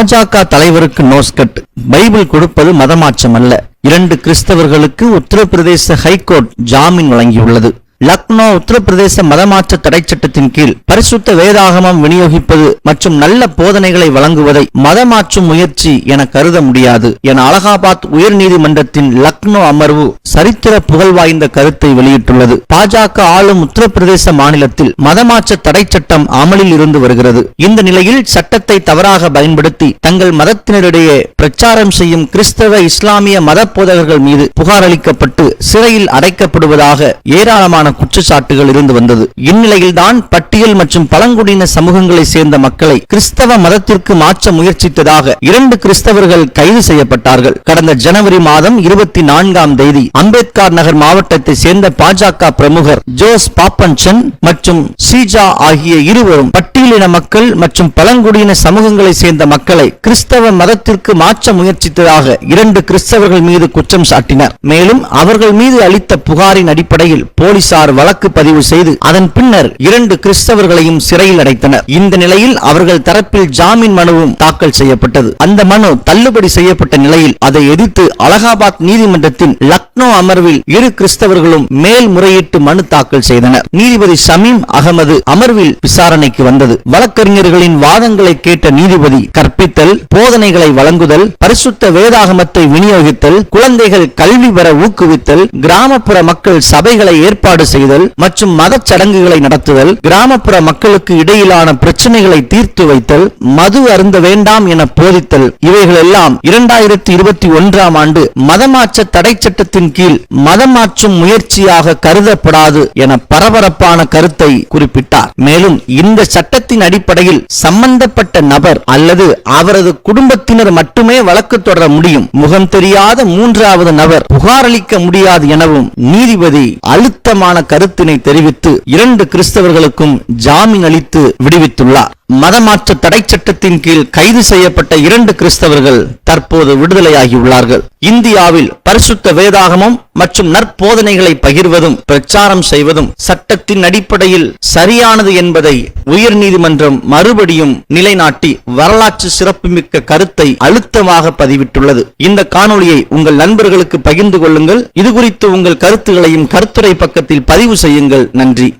பாஜக தலைவருக்கு nose cut Bible கொடுப்பது மதமாற்றம் அல்ல இரண்டு கிறிஸ்தவர்களுக்கு உத்தரப்பிரதேச ஹைகோர்ட் ஜாமீன் வழங்கியுள்ளது. லக்னோ உத்தரப்பிரதேச மதமாற்ற தடை சட்டத்தின் கீழ் பரிசுத்த வேதாகமம் விநியோகிப்பது மற்றும் நல்ல போதனைகளை வழங்குவதை மதமாற்றும் முயற்சி என கருத முடியாது என அலகாபாத் உயர்நீதிமன்றத்தின் லக்னோ அமர்வு சரித்திர புகழ் வாய்ந்த கருத்தை வெளியிட்டுள்ளது. பாஜக ஆளும் உத்தரப்பிரதேச மாநிலத்தில் மதமாற்ற தடை சட்டம் அமலில் இருந்து வருகிறது. இந்த நிலையில் சட்டத்தை தவறாக பயன்படுத்தி தங்கள் மதத்தினரிடையே பிரச்சாரம் செய்யும் கிறிஸ்தவ இஸ்லாமிய மத போதகர்கள் மீது புகார் அளிக்கப்பட்டு சிறையில் அடைக்கப்படுவதாக ஏராளமான குற்றச்சாட்டுகள் இருந்து வந்தது. இந்நிலையில்தான் பட்டியல் மற்றும் பழங்குடியின சமூகங்களை சேர்ந்த மக்களை கிறிஸ்தவ மதத்திற்கு மாற்ற முயற்சித்ததாக இரண்டு கிறிஸ்தவர்கள் கைது செய்யப்பட்டார்கள். கடந்த ஜனவரி மாதம் இருபத்தி நான்காம் தேதி அம்பேத்கர் நகர் மாவட்டத்தை சேர்ந்த பாஜக பிரமுகர் ஜோஸ் பாப்பன்சன் மற்றும் சீஜா ஆகிய இருவரும் பட்டியலின மக்கள் மற்றும் பழங்குடியின சமூகங்களை சேர்ந்த மக்களை கிறிஸ்தவ மதத்திற்கு மாற்ற முயற்சித்ததாக இரண்டு கிறிஸ்தவர்கள் மீது குற்றம் சாட்டினர். மேலும் அவர்கள் மீது அளித்த புகாரின் அடிப்படையில் போலீசார் வழக்கு பதிவு செய்து அதன் பின்னர் இரண்டு கிறிஸ்தவர்களையும் சிறையில் அடைத்தனர். இந்த நிலையில் அவர்கள் தரப்பில் ஜாமீன் மனுவும் தாக்கல் செய்யப்பட்டது. அந்த மனு தள்ளுபடி செய்யப்பட்ட நிலையில் அதை எதிர்த்து அலகாபாத் நீதிமன்றத்தின் லக்னோ அமர்வில் இரு கிறிஸ்தவர்களும் மேல்முறையீட்டு மனு தாக்கல் செய்தனர். நீதிபதி சமீம் அகமது அமர்வில் விசாரணைக்கு வந்தது. வழக்கறிஞர்களின் வாதங்களை கேட்ட நீதிபதி கற்பித்தல் போதனைகளை வழங்குதல் பரிசுத்த வேதாகமத்தை விநியோகித்தல் குழந்தைகள் கல்வி பெற ஊக்குவித்தல் கிராமப்புற மக்கள் சபைகளை ஏற்பாடு செய்தல் மற்றும் மதச் சடங்குகளை நடத்துதல் கிராமப்புற மக்களுக்கு இடையிலான பிரச்சனைகளை தீர்த்து வைத்தல் மது அருந்த வேண்டாம் என போதித்தல் இவைகள் எல்லாம் இரண்டாயிரத்தி இருபத்தி ஒன்றாம் ஆண்டு மதமாற்ற தடை சட்டத்தின் கீழ் மதமாற்றும் முயற்சியாக கருதப்படாது என பரபரப்பான கருத்தை குறிப்பிட்டார். மேலும் இந்த சட்டத்தின் அடிப்படையில் சம்பந்தப்பட்ட நபர் அல்லது அவரது குடும்பத்தினர் மட்டுமே வழக்கு தொடர முடியும். முகம் தெரியாத மூன்றாவது நபர் புகாரளிக்க முடியாது எனவும் நீதிபதி அழுத்தமான கருத்தினை தெரிவித்து இரண்டு கிறிஸ்தவர்களுக்கும் ஜாமீன் அளித்து விடுவித்துள்ளார். மதமாற்ற தடை சட்டத்தின் கீழ் கைது செய்யப்பட்ட இரண்டு கிறிஸ்தவர்கள் தற்போது விடுதலையாகியுள்ளார்கள் இந்தியாவில் பரிசுத்த வேதாகமம் மற்றும் நற்போதனைகளை பகிர்வதும் பிரச்சாரம் செய்வதும் சட்டத்தின் அடிப்படையில் சரியானது என்பதை உயர்நீதிமன்றம் மறுபடியும் நிலைநாட்டி வரலாற்று சிறப்புமிக்க கருத்தை அழுத்தமாக பதிவிட்டுள்ளது. இந்த காணொளியை உங்கள் நண்பர்களுக்கு பகிர்ந்து கொள்ளுங்கள். இது குறித்து உங்கள் கருத்துகளையும் கருத்துரை பக்கத்தில் பதிவு செய்யுங்கள். நன்றி.